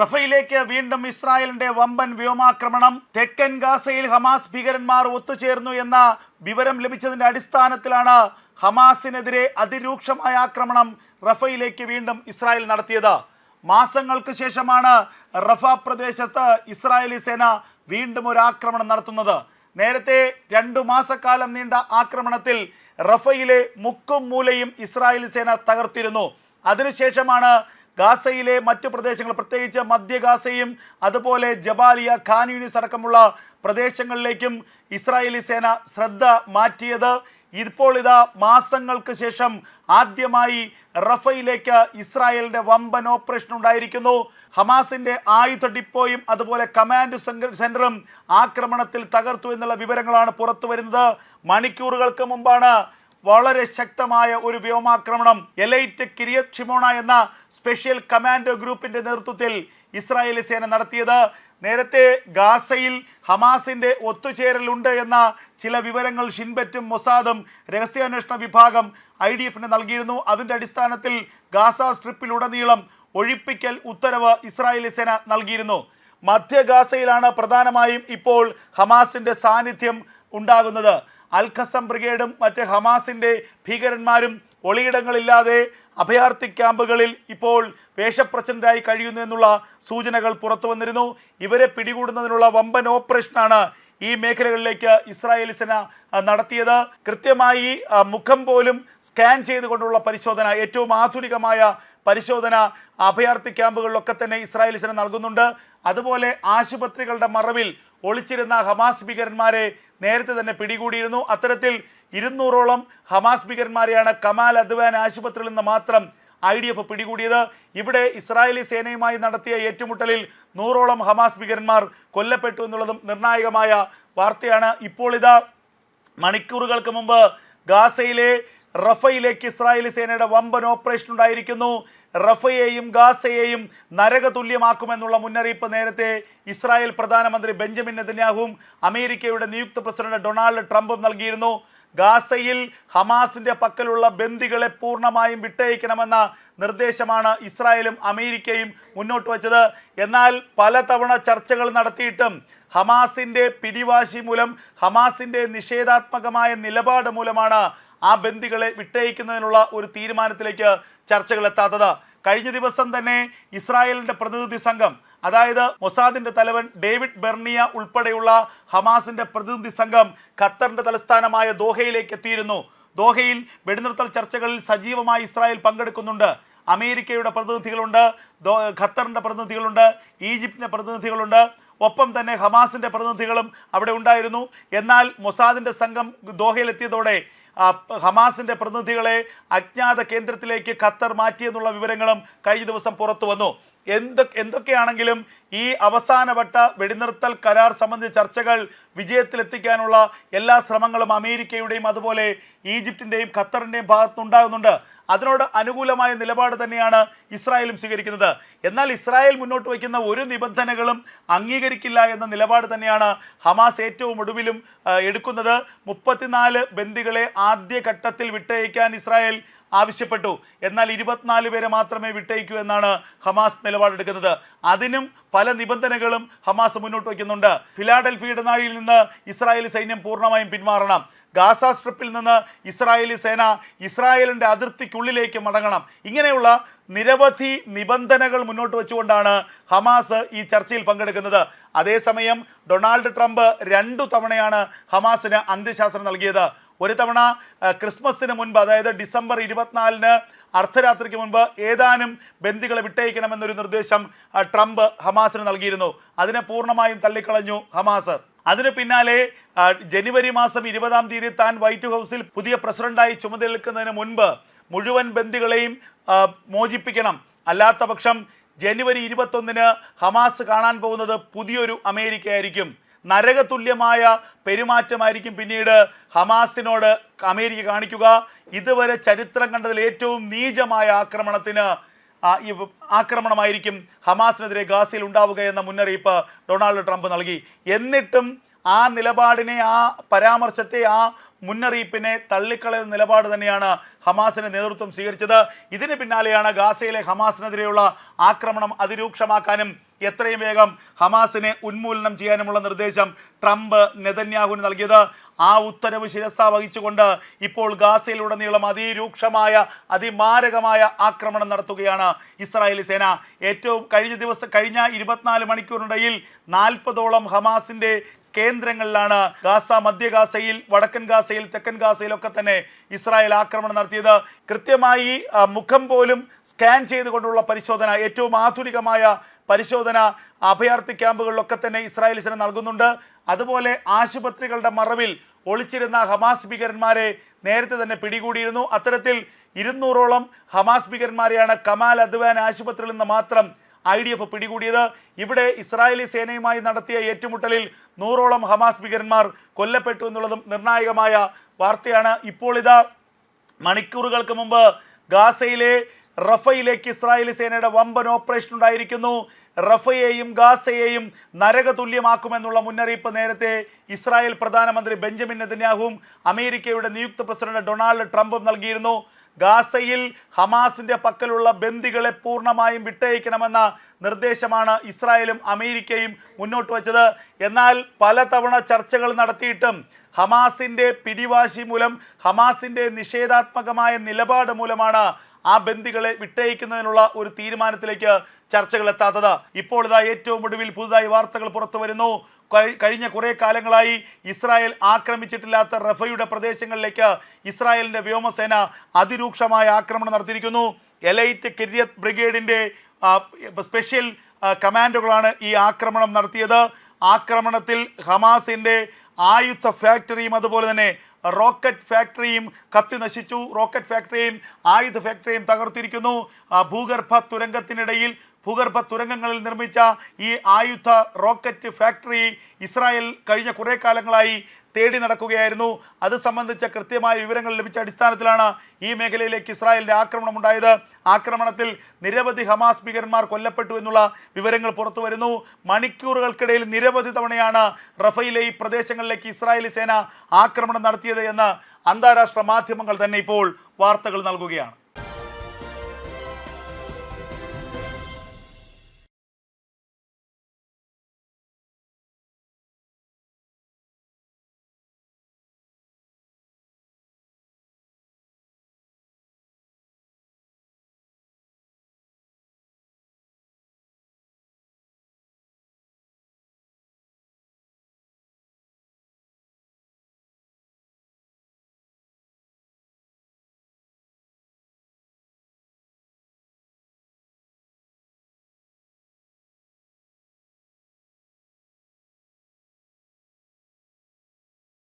റഫയിലേക്ക് വീണ്ടും ഇസ്രായേലിന്റെ വമ്പൻ വ്യോമാക്രമണം തെക്കൻ ഗാസയിൽ ഹമാസ് ഭീകരന്മാർ ഒത്തുചേർന്നു എന്ന വിവരം ലഭിച്ചതിന്റെ അടിസ്ഥാനത്തിലാണ് ഹമാസിനെതിരെ അതിരൂക്ഷമായ ആക്രമണം റഫയിലേക്ക് വീണ്ടും ഇസ്രായേൽ നടത്തിയത്. മാസങ്ങൾക്ക് ശേഷമാണ് റഫ പ്രദേശത്ത് ഇസ്രായേലി സേന വീണ്ടും ഒരു ആക്രമണം നടത്തുന്നത്. നേരത്തെ രണ്ടു മാസക്കാലം നീണ്ട ആക്രമണത്തിൽ റഫയിലെ മുക്കും മൂലയും ഇസ്രായേലി സേന തകർത്തിരുന്നു. അതിനുശേഷമാണ് ഗാസയിലെ മറ്റു പ്രദേശങ്ങൾ പ്രത്യേകിച്ച് മധ്യ ഗാസയും അതുപോലെ ജബാലിയ ഖാൻ യൂണിസ് അടക്കമുള്ള പ്രദേശങ്ങളിലേക്കും ഇസ്രായേലി സേന ശ്രദ്ധ മാറ്റിയത്. ഇപ്പോൾ ഇതാ മാസങ്ങൾക്ക് ശേഷം ആദ്യമായി റഫയിലേക്ക് ഇസ്രായേലിന്റെ വമ്പൻ ഓപ്പറേഷൻ ഉണ്ടായിരിക്കുന്നു. ഹമാസിന്റെ ആയുധ ഡിപ്പോയും അതുപോലെ കമാൻഡ് സെന്ററും ആക്രമണത്തിൽ തകർത്തു എന്നുള്ള വിവരങ്ങളാണ് പുറത്തു വരുന്നത് മണിക്കൂറുകൾക്ക് മുമ്പാണ് വളരെ ശക്തമായ ഒരു വ്യോമാക്രമണം. എലൈറ്റ് കിരിയത് ഷിമോണ എന്ന സ്പെഷ്യൽ കമാൻഡോ ഗ്രൂപ്പിന്റെ നേതൃത്വത്തിൽ ഇസ്രായേലി സേന നടത്തിയത്. നേരത്തെ ഗാസയിൽ ഹമാസിന്റെ ഒത്തുചേരലുണ്ട് എന്ന ചില വിവരങ്ങൾ ഷിൻബറ്റും മൊസാദും രഹസ്യാന്വേഷണ വിഭാഗം ഐ ഡി എഫിന് നൽകിയിരുന്നു. അതിന്റെ അടിസ്ഥാനത്തിൽ ഗാസ സ്ട്രിപ്പിലുടനീളം ഒഴിപ്പിക്കൽ ഉത്തരവ് ഇസ്രായേലി സേന നൽകിയിരുന്നു. മധ്യ ഗാസയിലാണ് പ്രധാനമായും ഇപ്പോൾ ഹമാസിന്റെ സാന്നിധ്യം ഉണ്ടാകുന്നത്. അൽഖസം ബ്രിഗേഡും മറ്റ് ഹമാസിന്റെ ഭീകരന്മാരും ഒളിയിടങ്ങളില്ലാതെ അഭയാർത്ഥി ക്യാമ്പുകളിൽ ഇപ്പോൾ വേഷപ്രച്ഛന്നരായി കഴിയുന്നു എന്നുള്ള സൂചനകൾ പുറത്തു വന്നിരുന്നു. ഇവരെ പിടികൂടുന്നതിനുള്ള വമ്പൻ ഓപ്പറേഷനാണ് ഈ മേഖലകളിലേക്ക് ഇസ്രായേൽ സേന നടത്തിയത്. കൃത്യമായി മുഖം പോലും സ്കാൻ ചെയ്തുകൊണ്ടുള്ള പരിശോധന ഏറ്റവും ആധുനികമായ പരിശോധന അഭയാർത്ഥി ക്യാമ്പുകളിലൊക്കെ തന്നെ ഇസ്രായേൽ സേന നൽകുന്നുണ്ട്. അതുപോലെ ആശുപത്രികളുടെ മറവിൽ ഒളിച്ചിരുന്ന ഹമാസ് ഭീകരന്മാരെ നേരത്തെ തന്നെ പിടികൂടിയിരുന്നു. അത്തരത്തിൽ ഇരുന്നൂറോളം ഹമാസ് ഭീകരന്മാരെയാണ് കമാൽ അദ്വാൻ ആശുപത്രിയിൽ നിന്ന് മാത്രം ഐ ഡി എഫ് പിടികൂടിയത്. ഇവിടെ ഇസ്രായേലി സേനയുമായി നടത്തിയ ഏറ്റുമുട്ടലിൽ നൂറോളം ഹമാസ് ഭീകരന്മാർ കൊല്ലപ്പെട്ടു എന്നുള്ളതും നിർണായകമായ വാർത്തയാണ്. ഇപ്പോൾ ഇതാ മണിക്കൂറുകൾക്ക് മുമ്പ് ഗാസയിലെ റഫയിലേക്ക് ഇസ്രായേലി സേനയുടെ വമ്പൻ ഓപ്പറേഷൻ ഉണ്ടായിരിക്കുന്നു. റഫയെയും ഗാസയെയും നരകതുല്യമാക്കുമെന്നുള്ള മുന്നറിയിപ്പ് നേരത്തെ ഇസ്രായേൽ പ്രധാനമന്ത്രി ബെഞ്ചമിൻ നെതന്യാഹുവും അമേരിക്കയുടെ നിയുക്ത പ്രസിഡന്റ് ഡൊണാൾഡ് ട്രംപും നൽകിയിരുന്നു. ഗാസയിൽ ഹമാസിന്റെ പക്കലുള്ള ബന്ദികളെ പൂർണമായും വിട്ടയക്കണമെന്ന നിർദ്ദേശമാണ് ഇസ്രായേലും അമേരിക്കയും മുന്നോട്ട് വച്ചത്. എന്നാൽ പലതവണ ചർച്ചകൾ നടത്തിയിട്ടും ഹമാസിന്റെ പിടിവാശി മൂലം ഹമാസിന്റെ നിഷേധാത്മകമായ നിലപാട് മൂലമാണ് ആ ബന്ദികളെ വിട്ടയക്കുന്നതിനുള്ള ഒരു തീരുമാനത്തിലേക്ക് ചർച്ചകൾ എത്താത്തത്. കഴിഞ്ഞ ദിവസം തന്നെ ഇസ്രായേലിന്റെ പ്രതിനിധി സംഘം അതായത് മൊസാദിന്റെ തലവൻ ഡേവിഡ് ബെർണിയ ഉൾപ്പെടെയുള്ള ഹമാസിന്റെ പ്രതിനിധി സംഘം ഖത്തറിന്റെ തലസ്ഥാനമായ ദോഹയിലേക്ക് എത്തിയിരുന്നു. ദോഹയിൽ വെടിനിർത്തൽ ചർച്ചകളിൽ സജീവമായി ഇസ്രായേൽ പങ്കെടുക്കുന്നുണ്ട്. അമേരിക്കയുടെ പ്രതിനിധികളുണ്ട് ഖത്തറിന്റെ പ്രതിനിധികളുണ്ട് ഈജിപ്തിന്റെ പ്രതിനിധികളുണ്ട്. ഒപ്പം തന്നെ ഹമാസിന്റെ പ്രതിനിധികളും അവിടെ ഉണ്ടായിരുന്നു. എന്നാൽ മൊസാദിന്റെ സംഘം ദോഹയിലെത്തിയതോടെ ഹമാസിന്റെ പ്രതിനിധികളെ അജ്ഞാത കേന്ദ്രത്തിലേക്ക് ഖത്തർ മാറ്റിയെന്നുള്ള വിവരങ്ങളും കഴിഞ്ഞ ദിവസം പുറത്തു വന്നു. എന്ത് എന്തൊക്കെയാണെങ്കിലും ഈ അവസാനവട്ട വെടിനിർത്തൽ കരാർ സംബന്ധിച്ച ചർച്ചകൾ വിജയത്തിലെത്തിക്കാനുള്ള എല്ലാ ശ്രമങ്ങളും അമേരിക്കയുടെയും അതുപോലെ ഈജിപ്തിന്റെയും ഖത്തറിന്റെയും ഭാഗത്തുണ്ടാകുന്നുണ്ട് അതിനോട് അനുകൂലമായ നിലപാട് തന്നെയാണ് ഇസ്രായേലും സ്വീകരിക്കുന്നത്. എന്നാൽ ഇസ്രായേൽ മുന്നോട്ട് വയ്ക്കുന്ന ഒരു നിബന്ധനകളും അംഗീകരിക്കില്ല എന്ന നിലപാട് തന്നെയാണ് ഹമാസ് ഏറ്റവും ഒടുവിലും എടുക്കുന്നത്. മുപ്പത്തിനാല് ബന്ദികളെ ആദ്യഘട്ടത്തിൽ വിട്ടയക്കാൻ ഇസ്രായേൽ ആവശ്യപ്പെട്ടു. എന്നാൽ ഇരുപത്തിനാല് പേരെ മാത്രമേ വിട്ടയക്കൂ എന്നാണ് ഹമാസ് നിലപാടെടുക്കുന്നത്. അതിനും പല നിബന്ധനകളും ഹമാസ് മുന്നോട്ട് വയ്ക്കുന്നുണ്ട്. ഫിലാഡൽഫിയുടെ നാഴിയിൽ നിന്ന് ഇസ്രായേൽ സൈന്യം പൂർണമായും പിന്മാറണം. ഗാസ സ്ട്രിപ്പിൽ നിന്ന് ഇസ്രായേലി സേന ഇസ്രായേലിന്റെ അതിർത്തിക്കുള്ളിലേക്ക് മടങ്ങണം. ഇങ്ങനെയുള്ള നിരവധി നിബന്ധനകൾ മുന്നോട്ട് വെച്ചുകൊണ്ടാണ് ഹമാസ് ഈ ചർച്ചയിൽ പങ്കെടുക്കുന്നത്. അതേസമയം ഡൊണാൾഡ് ട്രംപ് രണ്ടു തവണയാണ് ഹമാസിന് അന്ത്യശാസനം നൽകിയത്. ഒരു തവണ ക്രിസ്മസിന് മുൻപ് അതായത് ഡിസംബർ ഇരുപത്തിനാലിന് അർദ്ധരാത്രിക്ക് മുൻപ് ഏതാനും ബന്ദികളെ വിട്ടയക്കണമെന്നൊരു നിർദ്ദേശം ട്രംപ് ഹമാസിന് നൽകിയിരുന്നു. അതിനെ പൂർണമായും തള്ളിക്കളഞ്ഞു ഹമാസ്. അതിന് പിന്നാലെ ജനുവരി മാസം ഇരുപതാം തീയതി താൻ വൈറ്റ് ഹൗസിൽ പുതിയ പ്രസിഡന്റായി ചുമതലക്കുന്നതിന് മുൻപ് മുഴുവൻ ബന്ദികളെയും മോചിപ്പിക്കണം. അല്ലാത്ത പക്ഷം ജനുവരി ഇരുപത്തൊന്നിന് ഹമാസ് കാണാൻ പോകുന്നത് പുതിയൊരു അമേരിക്കയായിരിക്കും. നരകതുല്യമായ പെരുമാറ്റമായിരിക്കും പിന്നീട് ഹമാസിനോട് അമേരിക്ക കാണിക്കുക. ഇതുവരെ ചരിത്രം കണ്ടതിൽ ഏറ്റവും നീചമായ ആക്രമണത്തിന് ആക്രമണമായിരിക്കും ഹമാസിനെതിരെ ഗാസയിൽ ഉണ്ടാവുക എന്ന മുന്നറിയിപ്പ് ഡൊണാൾഡ് ട്രംപ് നൽകി. എന്നിട്ടും ആ നിലപാടിനെ ആ പരാമർശത്തെ ആ മുന്നറിയിപ്പിനെ തള്ളിക്കളയുന്ന നിലപാട് തന്നെയാണ് ഹമാസിന്റെ നേതൃത്വം സ്വീകരിച്ചത്. ഇതിന് പിന്നാലെയാണ് ഗാസയിലെ ഹമാസിനെതിരെയുള്ള ആക്രമണം അതിരൂക്ഷമാക്കാനും എത്രയും വേഗം ഹമാസിനെ ഉന്മൂലനം ചെയ്യാനുമുള്ള നിർദ്ദേശം ട്രംപ് നെതന്യാഹുവിന് നൽകിയത്. ആ ഉത്തരവ് ശിരസ വഹിച്ചുകൊണ്ട് ഇപ്പോൾ ഗാസയിലുടനീളം അതിരൂക്ഷമായ അതിമാരകമായ ആക്രമണം നടത്തുകയാണ് ഇസ്രായേലി സേന. ഏറ്റവും കഴിഞ്ഞ ദിവസം കഴിഞ്ഞ ഇരുപത്തിനാല് മണിക്കൂറിനിടയിൽ നാൽപ്പതോളം ഹമാസിന്റെ കേന്ദ്രങ്ങളിലാണ് ഗാസ മധ്യ ഗാസയിൽ വടക്കൻ ഗാസയിൽ തെക്കൻ ഗാസയിലൊക്കെ തന്നെ ഇസ്രായേൽ ആക്രമണം നടത്തിയത്. കൃത്യമായി മുഖം പോലും സ്കാൻ ചെയ്തുകൊണ്ടുള്ള പരിശോധന ഏറ്റവും ആധുനികമായ പരിശോധന അഭയാർത്ഥി ക്യാമ്പുകളിലൊക്കെ തന്നെ ഇസ്രായേൽ സേന നൽകുന്നുണ്ട്. അതുപോലെ ആശുപത്രികളുടെ മറവിൽ ഒളിച്ചിരുന്ന ഹമാസ് ഭീകരന്മാരെ നേരത്തെ തന്നെ പിടികൂടിയിരുന്നു. അത്തരത്തിൽ ഇരുന്നൂറോളം ഹമാസ് ഭീകരന്മാരെയാണ് കമാൽ അദ്വാൻ ആശുപത്രിയിൽ നിന്ന് മാത്രം ഐ ഡി എഫ് പിടികൂടിയത്. ഇവിടെ ഇസ്രായേലി സേനയുമായി നടത്തിയ ഏറ്റുമുട്ടലിൽ നൂറോളം ഹമാസ് ഭീകരന്മാർ കൊല്ലപ്പെട്ടു എന്നുള്ളതും നിർണായകമായ വാർത്തയാണ്. ഇപ്പോൾ ഇതാ മണിക്കൂറുകൾക്ക് മുമ്പ് ഗാസയിലെ റഫയിലേക്ക് ഇസ്രായേലി സേനയുടെ വമ്പൻ ഓപ്പറേഷൻ ഉണ്ടായിരിക്കുന്നു. റഫയെയും ഗാസയെയും നരകതുല്യമാക്കുമെന്നുള്ള മുന്നറിയിപ്പ് നേരത്തെ ഇസ്രായേൽ പ്രധാനമന്ത്രി ബെഞ്ചമിൻ നെതന്യാഹുവും അമേരിക്കയുടെ നിയുക്ത പ്രസിഡന്റ് ഡൊണാൾഡ് ട്രംപും നൽകിയിരുന്നു. ഗാസയിൽ ഹമാസിന്റെ പക്കലുള്ള ബന്ദികളെ പൂർണമായും വിട്ടയക്കണമെന്ന നിർദ്ദേശമാണ് ഇസ്രായേലും അമേരിക്കയും മുന്നോട്ട് വച്ചത്. എന്നാൽ പലതവണ ചർച്ചകൾ നടത്തിയിട്ടും ഹമാസിന്റെ പിടിവാശി മൂലം ഹമാസിന്റെ നിഷേധാത്മകമായ നിലപാട് മൂലമാണ് ആ ബന്ദികളെ വിട്ടയക്കുന്നതിനുള്ള ഒരു തീരുമാനത്തിലേക്ക് ചർച്ചകൾ എത്താത്തത്. ഇപ്പോൾ ഇതാ ഏറ്റവും ഒടുവിൽ പുതുതായി വാർത്തകൾ പുറത്തു വരുന്നു. കഴിഞ്ഞ കുറേ കാലങ്ങളായി ഇസ്രായേൽ ആക്രമിച്ചിട്ടില്ലാത്ത റഫയുടെ പ്രദേശങ്ങളിലേക്ക് ഇസ്രായേലിന്റെ വ്യോമസേന അതിരൂക്ഷമായ ആക്രമണം നടത്തിയിരിക്കുന്നു. എലൈറ്റ് കിരിയത് ബ്രിഗേഡിന്റെ സ്പെഷ്യൽ കമാൻഡുകളാണ് ഈ ആക്രമണം നടത്തിയത്. ആക്രമണത്തിൽ ഹമാസിന്റെ ആയുധ ഫാക്ടറിയും അതുപോലെ തന്നെ റോക്കറ്റ് ഫാക്ടറിയും കത്തി നശിച്ചു. റോക്കറ്റ് ഫാക്ടറിയും ആയുധ ഫാക്ടറിയും തകർത്തിരിക്കുന്നു. ഭൂഗർഭ തുരങ്കത്തിനിടയിൽ ഭൂഗർഭ തുരങ്കങ്ങളിൽ നിർമ്മിച്ച ഈ ആയുധ റോക്കറ്റ് ഫാക്ടറി ഇസ്രായേൽ കഴിഞ്ഞ കുറേ കാലങ്ങളായി തേടി നടക്കുകയായിരുന്നു. അത് സംബന്ധിച്ച കൃത്യമായ വിവരങ്ങൾ ലഭിച്ച അടിസ്ഥാനത്തിലാണ് ഈ മേഖലയിലേക്ക് ഇസ്രായേലിന്റെ ആക്രമണം ഉണ്ടായത്. ആക്രമണത്തിൽ നിരവധി ഹമാസ് ഭീകരന്മാർ കൊല്ലപ്പെട്ടു എന്നുള്ള വിവരങ്ങൾ പുറത്തു വരുന്നു. മണിക്കൂറുകൾക്കിടയിൽ നിരവധി തവണയാണ് റഫയിലെ ഈ പ്രദേശങ്ങളിലേക്ക് ഇസ്രായേലി സേന ആക്രമണം നടത്തിയത് എന്ന് അന്താരാഷ്ട്ര മാധ്യമങ്ങൾ തന്നെ ഇപ്പോൾ വാർത്തകൾ നൽകുകയാണ്.